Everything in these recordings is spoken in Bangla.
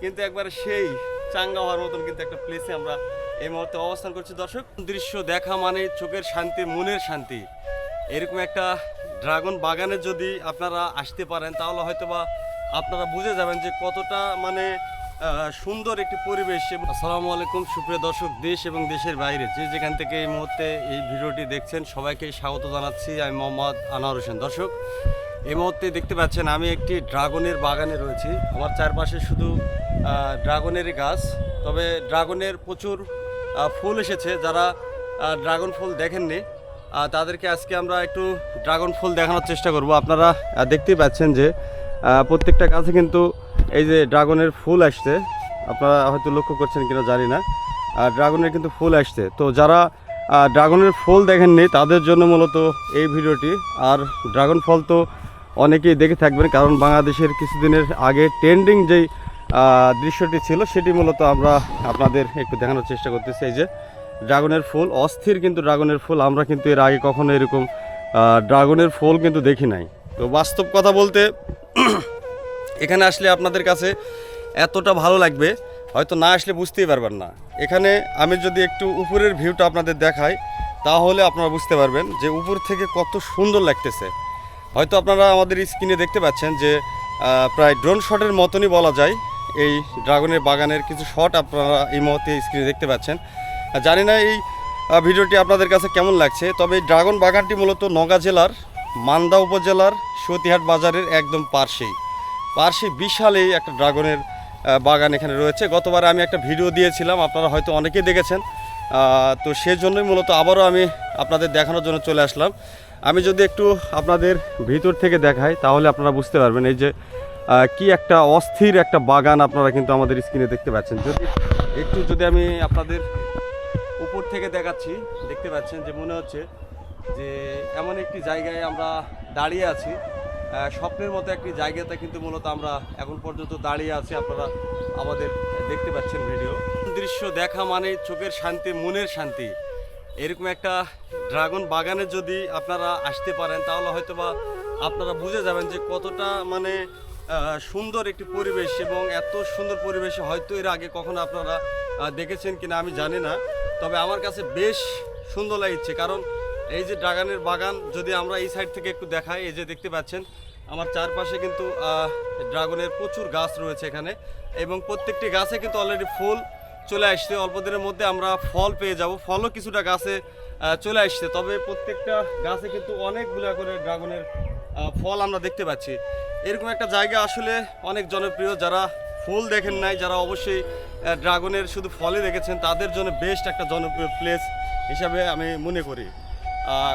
কিন্তু একবার সেই চাঙ্গা হওয়ার মতন কিন্তু একটা প্লেসে আমরা এই মুহূর্তে অবস্থান করছি। দর্শক, দৃশ্য দেখা মানে চোখের শান্তি, মনের শান্তি। এরকম একটা ড্রাগন বাগানে যদি আপনারা আসতে পারেন, তাহলে হয়তোবা আপনারা বুঝে যাবেন যে কতটা মানে সুন্দর একটি পরিবেশ আসসালামু আলাইকুম, সুপ্রিয় দর্শক, দেশ এবং দেশের বাইরে। যে যেখান থেকে এই মুহূর্তে এই ভিডিওটি দেখছেন, সবাইকে স্বাগত জানাচ্ছি। আমি মোহাম্মদ আনোয়ার হোসেন। দর্শক, এই মুহূর্তে দেখতে পাচ্ছেন আমি একটি ড্রাগনের বাগানে রয়েছি। আমার চারপাশে শুধু ড্রাগনেরই গাছ। তবে ড্রাগনের প্রচুর ফুল এসেছে। যারা ড্রাগন ফুল দেখেননি তাদেরকে আজকে আমরা একটু ড্রাগন ফুল দেখানোর চেষ্টা করব। আপনারা দেখতেই পাচ্ছেন যে প্রত্যেকটা গাছে কিন্তু এই যে ড্রাগনের ফুল আসছে। আপনারা হয়তো লক্ষ্য করছেন কিনা জানি না। আর ড্রাগনের কিন্তু ফুল আসছে। তো যারা ড্রাগনের ফুল দেখেননি, তাদের জন্য মূলত এই ভিডিওটি। আর ড্রাগন ফল তো অনেকেই দেখে থাকবেন, কারণ বাংলাদেশের কিছুদিনের আগে ট্রেন্ডিং যেই দৃশ্যটি ছিল, সেটি মূলত আমরা আপনাদের একটু দেখানোর চেষ্টা করতেছি। এই যে ড্রাগনের ফুল, অস্থির কিন্তু ড্রাগনের ফুল, আমরা কিন্তু এর আগে কখনো এরকম ড্রাগনের ফুল কিন্তু দেখি নাই। তো বাস্তব কথা বলতে, এখানে আসলে আপনাদের কাছে এতটা ভালো লাগবে, হয়তো না আসলে বুঝতেই পারবেন না। এখানে আমি যদি একটু উপরের ভিউটা আপনাদের দেখাই, তাহলে আপনারা বুঝতে পারবেন যে উপর থেকে কত সুন্দর লাগতেছে। হয়তো আপনারা আমাদের স্ক্রিনে দেখতে পাচ্ছেন যে প্রায় ড্রোন শটের মতনই বলা যায়। এই ড্রাগনের বাগানের কিছু শট আপনারা এই মুহূর্তে স্ক্রিনে দেখতে পাচ্ছেন। জানি না এই ভিডিওটি আপনাদের কাছে কেমন লাগছে, তবে এই ড্রাগন বাগানটি মূলত নওগাঁ জেলার, মান্দা উপজেলার, সতীহাট বাজারের একদম পার্শ্বেই। পার্শ্বে বিশাল এই একটা ড্রাগনের বাগান এখানে রয়েছে। গতবার আমি একটা ভিডিও দিয়েছিলাম, আপনারা হয়তো অনেকেই দেখেছেন। তো সেই জন্যই মূলত আবারও আমি আপনাদের দেখানোর জন্য চলে আসলাম। আমি যদি একটু আপনাদের ভিতর থেকে দেখাই, তাহলে আপনারা বুঝতে পারবেন। এই যে কি একটা অস্থির একটা বাগান আপনারা কিন্তু আমাদের স্ক্রিনে দেখতে পাচ্ছেন। যদি একটু যদি আমি আপনাদের উপর থেকে দেখাচ্ছি, দেখতে পাচ্ছেন যে মনে হচ্ছে যে এমন একটি জায়গায় আমরা দাঁড়িয়ে আছি। স্বপ্নের মতো একটি জায়গাতে কিন্তু মূলত আমরা এখন পর্যন্ত দাঁড়িয়ে আছি, আপনারা আমাদের দেখতে পাচ্ছেন ভিডিও। দৃশ্য দেখা মানে চোখের শান্তি, মনের শান্তি। এরকম একটা ড্রাগন বাগানে যদি আপনারা আসতে পারেন, তাহলে হয়তোবা আপনারা বুঝে যাবেন যে কতটা মানে সুন্দর একটি পরিবেশ এবং এত সুন্দর পরিবেশে হয়তো এর আগে কখনো আপনারা দেখেছেন কিনা আমি জানি না। তবে আমার কাছে বেশ সুন্দর লাগছে কারণ এই যে ড্রাগনের বাগান, যদি আমরা এই সাইড থেকে একটু দেখাই, এই যে দেখতে পাচ্ছেন, আমার চারপাশে কিন্তু ড্রাগনের প্রচুর গাছ রয়েছে এখানে এবং প্রত্যেকটি গাছে কিন্তু অলরেডি ফুল চলে আসছে। অল্প দিনের মধ্যে আমরা ফল পেয়ে যাব। ফলও কিছুটা গাছে চলে আসছে। তবে প্রত্যেকটা গাছে কিন্তু অনেকগুলো করে ড্রাগনের ফল আমরা দেখতে পাচ্ছি। এরকম একটা জায়গা আসলে অনেক জনপ্রিয়। যারা ফুল দেখেন নাই, যারা অবশ্যই ড্রাগনের শুধু ফলে দেখেছেন, তাদের জন্য বেস্ট একটা জনপ্রিয় প্লেস হিসাবে আমি মনে করি।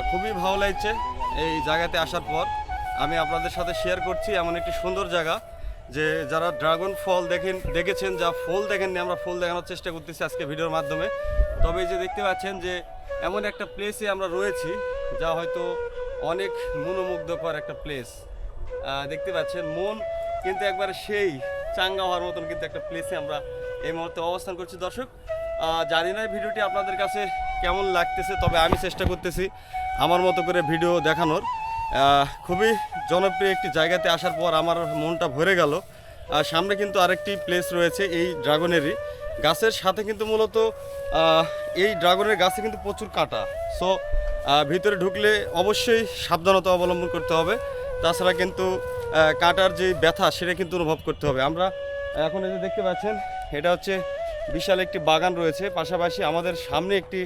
খুবই ভালো লাগছে এই জায়গাতে আসার পর। আমি আপনাদের সাথে শেয়ার করছি এমন একটি সুন্দর জায়গা যে যারা ড্রাগন ফল দেখেন, দেখেছেন, যা ফুল দেখেননি, আমরা ফুল দেখানোর চেষ্টা করতেছি আজকে ভিডিওর মাধ্যমে। তবে এই যে দেখতে পাচ্ছেন যে এমন একটা প্লেসে আমরা রয়েছি, যা হয়তো অনেক মনোমুগ্ধকর একটা প্লেস দেখতে পাচ্ছেন, মন কিন্তু একবারে সেই চাঙ্গা হওয়ার মতন কিন্তু একটা প্লেসে আমরা এই মুহূর্তে অবস্থান করছি। দর্শক জানি না ভিডিওটি আপনাদের কাছে কেমন লাগতেছে, তবে আমি চেষ্টা করতেছি আমার মতো করে ভিডিও দেখানোর। খুবই জনপ্রিয় একটি জায়গাতে আসার পর আমার মনটা ভরে গেল। আর সামনে কিন্তু আরেকটি প্লেস রয়েছে, এই ড্রাগনেরই। গাছের সাথে কিন্তু মূলত এই ড্রাগনের গাছে কিন্তু প্রচুর কাটা। সো ভিতরে ঢুকলে অবশ্যই সাবধানতা অবলম্বন করতে হবে। তাছাড়া কিন্তু কাটার যে ব্যথা, সেটা কিন্তু অনুভব করতে হবে। আমরা এখন এই যে দেখতে পাচ্ছেন, এটা হচ্ছে বিশাল একটি বাগান রয়েছে। পাশাপাশি আমাদের সামনে একটি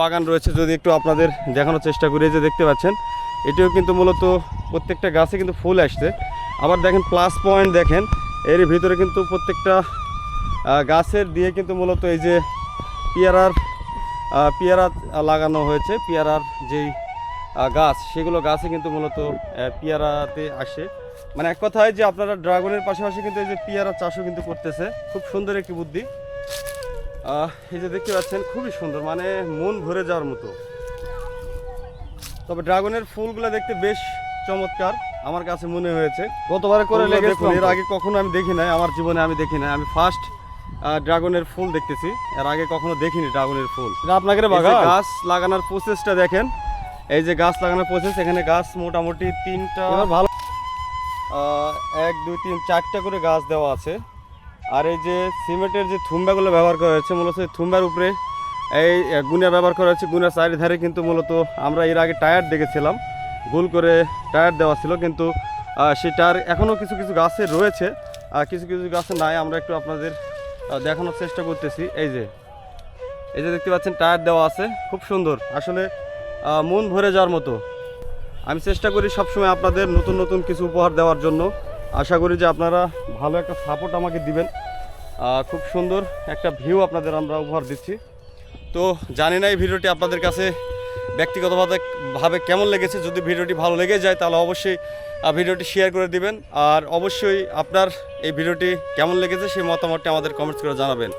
বাগান রয়েছে। যদি একটু আপনাদের দেখানোর চেষ্টা করি যে দেখতে পাচ্ছেন, এটিও কিন্তু মূলত প্রত্যেকটা গাছে কিন্তু ফুল আসছে। আবার দেখেন প্লাস পয়েন্ট দেখেন, এর ভিতরে কিন্তু প্রত্যেকটা গাছের দিয়ে কিন্তু মূলত এই যে পেয়ারার পেয়ারা লাগানো হয়েছে। পেয়ারার যেই গাছ সেগুলো গাছে কিন্তু মূলত পেয়ারাতে আসে। মানে এক কথায় যে আপনারা ড্রাগনের পাশাপাশি কিন্তু এই যে পেয়ারা চাষও কিন্তু করতেছে। খুব সুন্দর একটি বুদ্ধি। এই যে দেখতে পাচ্ছেন খুবই সুন্দর মানে মন ভরে যাওয়ার মতো। তবে ড্রাগনের ফুলগুলো দেখতে বেশ চমৎকার আমার কাছে মনে হয়েছে। গতবারে করে লেগেছে এর আগে কখনো আমি দেখি নাই আমার জীবনে আমি দেখি নাই। আমি ফার্স্ট ড্রাগনের ফুল দেখতেছি। এর আগে কখনো দেখিনি ড্রাগনের ফুল। বাগান? গাছ লাগানোর প্রসেসটা দেখেন। এই যে গাছ লাগানোর প্রসেস এখানে গাছ মোটামুটি তিনটা ভালো এক দুই তিন চারটা করে গাছ দেওয়া আছে। আর এই যে সিমেন্টের যে থুম্বাগুলো ব্যবহার করা হয়েছে মূলত থুম্বার উপরে এই গুনিয়া ব্যবহার করা হয়েছে। গুনিয়ার চারিধারে কিন্তু মূলত আমরা এর আগে টায়ার দেখেছিলাম। গোল করে টায়ার দেওয়া ছিল কিন্তু সেই টায়ার এখনও কিছু কিছু গাছে রয়েছে। আর কিছু কিছু গাছে নাই। আমরা একটু আপনাদের দেখানোর চেষ্টা করতেছি। এই যে এই যে দেখতে পাচ্ছেন, টায়ার দেওয়া আছে। খুব সুন্দর। আসলে মন ভরে যাওয়ার মতো। আমি চেষ্টা করি সবসময় আপনাদের নতুন নতুন কিছু উপহার দেওয়ার জন্য। আশা করি যে আপনারা ভালো একটা সাপোর্ট আমাকে দিবেন। খুব সুন্দর একটা ভিউ আপনাদের আমরা উপহার দিচ্ছি। তো জানি না এই ভিডিওটি আপনাদের কাছে ব্যক্তিগতভাবে ভাবে কেমন লেগেছে, যদি ভিডিওটি ভালো লেগে যায় তাহলে অবশ্যই ভিডিওটি শেয়ার করে দিবেন। আর অবশ্যই আপনার এই ভিডিওটি কেমন লেগেছে সেই মতামতটি আমাদের কমেন্টস করে জানাবেন।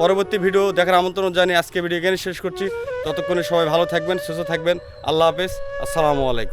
পরবর্তী ভিডিও দেখার আমন্ত্রণ জানিয়ে আজকে ভিডিও এখানে শেষ করছি। ততক্ষণে সবাই ভালো থাকবেন, সুস্থ থাকবেন। আল্লাহ হাফেজ। আসসালামু আলাইকুম।